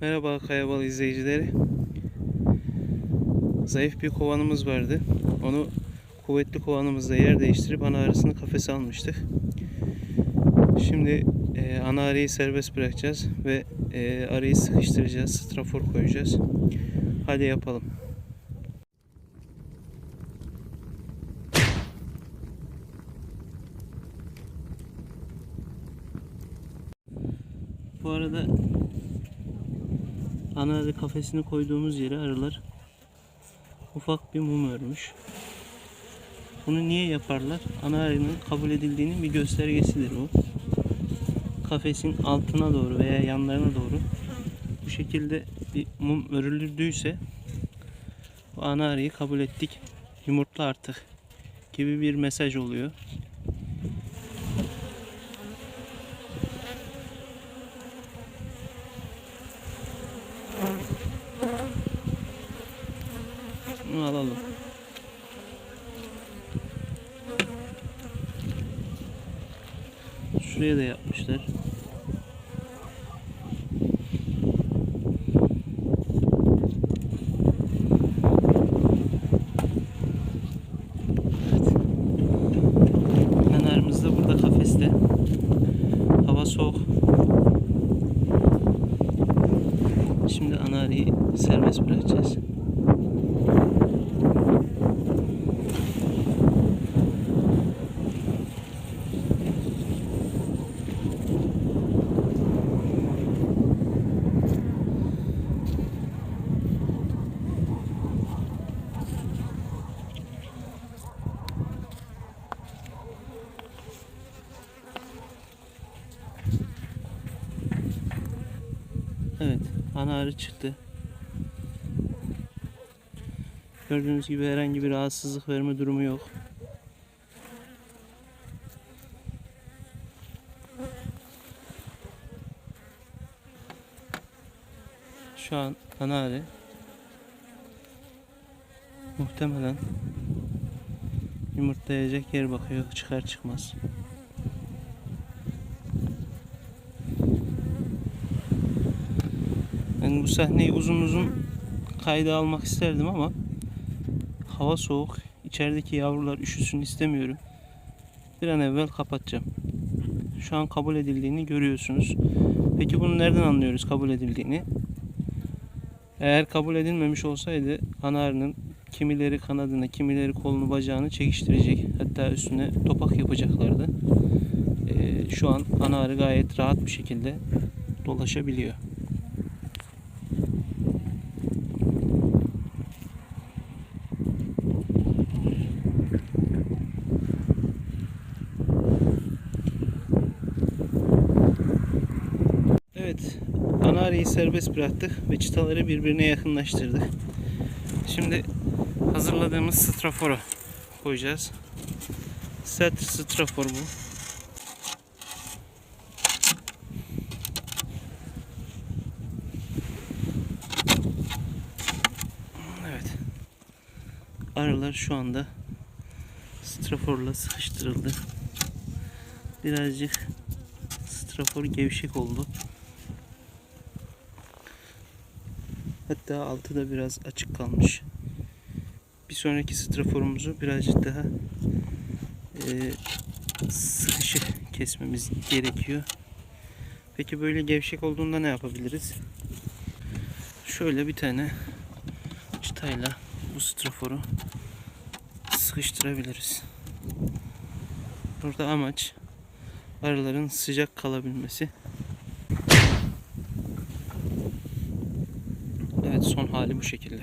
Merhaba Kayabalı izleyicileri. Zayıf bir kovanımız vardı. Onu kuvvetli kovanımızla yer değiştirip ana arısını kafese almıştık. Şimdi e, ana arıyı serbest bırakacağız ve e, arıyı sıkıştıracağız. Strafor koyacağız. Hadi yapalım. Bu arada arı kafesini koyduğumuz yere arılar ufak bir mum örmüş. Bunu niye yaparlar? Ana kabul edildiğinin bir göstergesidir bu. Kafesin altına doğru veya yanlarına doğru bu şekilde bir mum örüldüyse bu ana kabul ettik. Yumurtla artık gibi bir mesaj oluyor. Bunu alalım. Şuraya da yapmışlar. Soğuk. Şimdi anarıyı serbest bırakacağız. Evet, ana arı çıktı. Gördüğünüz gibi herhangi bir rahatsızlık verme durumu yok. Şu an ana arı muhtemelen yumurtlayacak yer bakıyor çıkar çıkmaz. Ben bu sahneyi uzun uzun kayda almak isterdim ama hava soğuk. İçerideki yavrular üşüsün istemiyorum. Bir an evvel kapatacağım. Şu an kabul edildiğini görüyorsunuz. Peki bunu nereden anlıyoruz kabul edildiğini? Eğer kabul edilmemiş olsaydı ana arının kimileri kanadını, kimileri kolunu, bacağını çekiştirecek. Hatta üstüne topak yapacaklardı. Ee, şu an ana arı gayet rahat bir şekilde dolaşabiliyor. Evet, ana arıyı serbest bıraktık ve çıtaları birbirine yakınlaştırdık. Şimdi hazırladığımız straforu koyacağız. Sert strafor bu. Evet. Arılar şu anda straforla sıkıştırıldı. Birazcık strafor gevşek oldu. Hatta altı da biraz açık kalmış. Bir sonraki straforumuzu birazcık daha e, sıkışık kesmemiz gerekiyor. Peki böyle gevşek olduğunda ne yapabiliriz? Şöyle bir tane çıtayla bu straforu sıkıştırabiliriz. Burada amaç arıların sıcak kalabilmesi. Evet son hali bu şekilde.